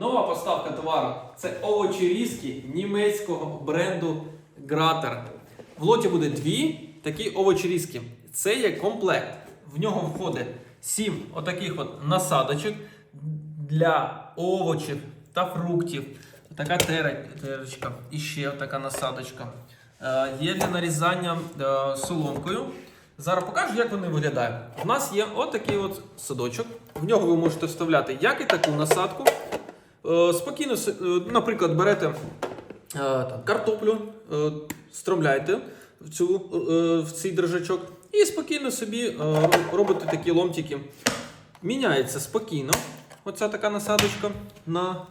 Нова поставка товару це овочі різки німецького бренду Гратер. В лоті буде дві такі овочі різки. Це є комплект. В нього входить сім отаких от насадочок для овочів та фруктів. Така терочка і ще така насадочка. Е, Є для нарізання е, соломкою. Зараз покажу, як вони виглядають. У нас є отакий от садочок. В нього ви можете вставляти як і таку насадку. Е, Спокійно, е, наприклад, берете е, там, картоплю, стромляєте в, цю, в цей держачок і спокійно собі робите такі ломтики. Міняється спокійно. Оця така насадочка, на,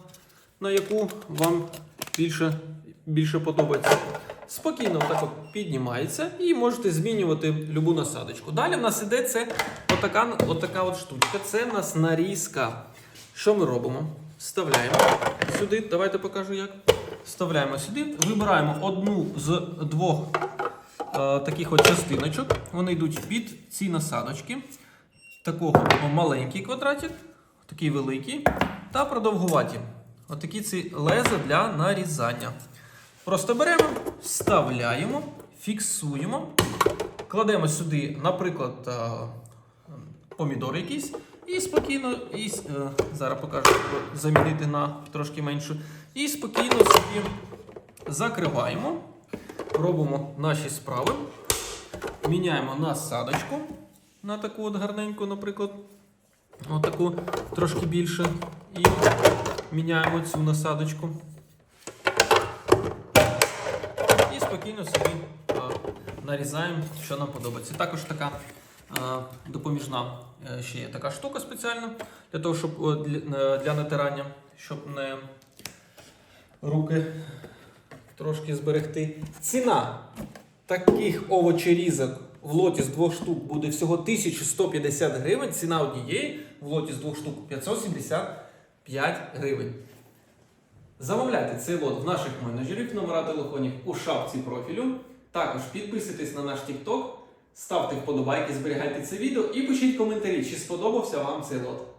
на яку вам більше, більше подобається. Спокійно так от піднімається і можете змінювати любу насадочку. Далі в нас іде це отака, отака от штучка. Це в нас нарізка. Що ми робимо? Вставляємо сюди. Давайте покажу як. Вставляємо сюди, вибираємо одну з двох е, таких от частиночок. Вони йдуть під ці насадочки. Такого маленький квадратик, такий великий, та продовгуваті. Отакі ці леза для нарізання. Просто беремо, вставляємо, фіксуємо, кладемо сюди, наприклад, е, помідор якийсь, і спокійно, і, е, зараз покажу, замінити на трошки меншу. І спокійно собі закриваємо, робимо наші справи, міняємо насадочку на таку от гарненьку, наприклад, отаку трошки більше. І міняємо цю насадочку. І спокійно собі е, нарізаємо, що нам подобається. Також така допоміжна е, ще є така штука спеціальна для того, щоб е, е, для натирання, щоб не руки трошки зберегти. Ціна таких овочерізок в лоті з двох штук буде всього 1150 гривень. Ціна однієї в лоті з двох штук 575 гривень. Замовляйте цей лот в наших менеджерів, номера телефонів у шапці профілю. Також підписуйтесь на наш TikTok, ставте вподобайки, зберігайте це відео і пишіть коментарі, чи сподобався вам цей лот.